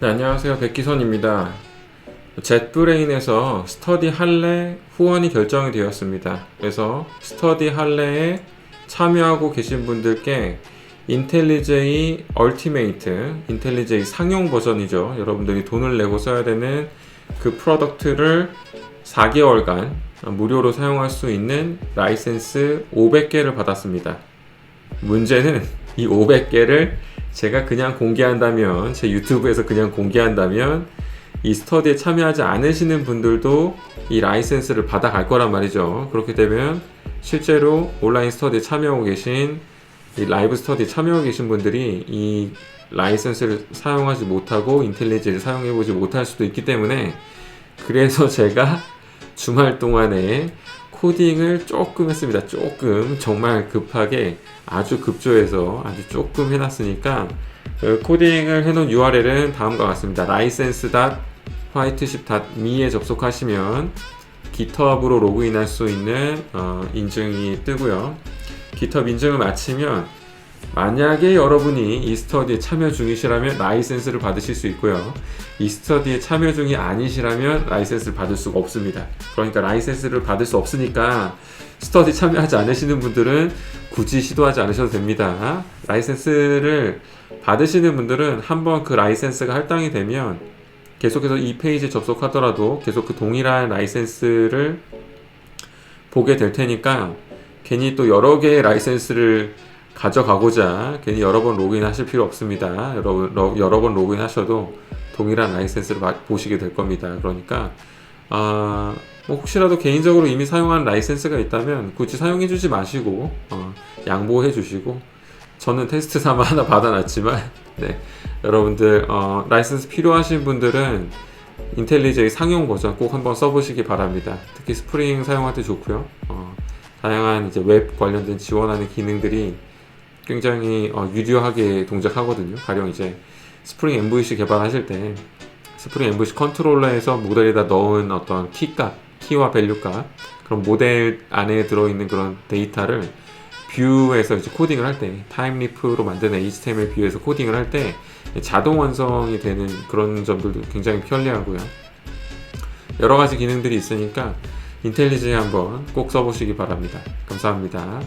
네, 안녕하세요. 백기선입니다. 젯브레인에서 스터디 할래 후원이 결정이 되었습니다. 그래서 스터디 할래에 참여하고 계신 분들께 인텔리제이 얼티메이트, 인텔리제이 상용 버전이죠. 여러분들이 돈을 내고 써야 되는 그 프로덕트를 4개월간 무료로 사용할 수 있는 라이센스 500개를 받았습니다. 문제는 이 500개를 제가 그냥 공개한다면 제 유튜브에서 그냥 공개한다면 이 스터디에 참여하지 않으시는 분들도 이 라이센스를 받아갈 거란 말이죠. 그렇게 되면 실제로 온라인 스터디에 참여하고 계신 이 라이브 스터디에 참여하고 계신 분들이 이 라이센스를 사용하지 못하고 인텔리지를 사용해 보지 못할 수도 있기 때문에 그래서 제가 주말 동안에 코딩을 조금 했습니다. 조금 정말 급하게 아주 급조해서 아주 조금 해놨으니까 그 코딩을 해놓은 URL은 다음과 같습니다. license.whiteship.me에 접속하시면 GitHub으로 로그인할 수 있는 어, 인증이 뜨고요. GitHub 인증을 마치면 만약에 여러분이 이 스터디에 참여 중이시라면 라이센스를 받으실 수 있고요. 이 스터디에 참여 중이 아니시라면 라이센스를 받을 수가 없습니다. 그러니까 라이센스를 받을 수 없으니까 스터디 참여하지 않으시는 분들은 굳이 시도하지 않으셔도 됩니다. 라이센스를 받으시는 분들은 한번 그 라이센스가 할당이 되면 계속해서 이 페이지에 접속하더라도 계속 그 동일한 라이센스를 보게 될 테니까 괜히 또 여러 개의 라이센스를 가져가고자 괜히 여러 번 로그인 하실 필요 없습니다. 여러, 러- 여러 번 로그인 하셔도 동일한 라이센스를 마- 보시게 될 겁니다. 그러니까, 아, 뭐 혹시라도 개인적으로 이미 사용한 라이센스가 있다면 굳이 사용해 주지 마시고, 어, 양보해 주시고, 저는 테스트 삼아 하나 받아놨지만, 네. 여러분들, 어, 라이센스 필요하신 분들은 인텔리제이 상용 버전 꼭 한번 써보시기 바랍니다. 특히 스프링 사용할 때 좋고요. 어, 다양한 이제 웹 관련된 지원하는 기능들이 굉장히 어, 유려하게 동작하거든요. 가령 이제 스프링 MVC 개발하실 때 스프링 MVC 컨트롤러에서 모델에다 넣은 어떤 키값, 키와 밸류값, 그런 모델 안에 들어있는 그런 데이터를 뷰에서 이제 코딩을 할 때, 타임리프로 만드는 HTML 뷰에서 코딩을 할 때 자동 완성이 되는 그런 점들도 굉장히 편리하고요. 여러 가지 기능들이 있으니까 인텔리지 한번 꼭 써보시기 바랍니다. 감사합니다.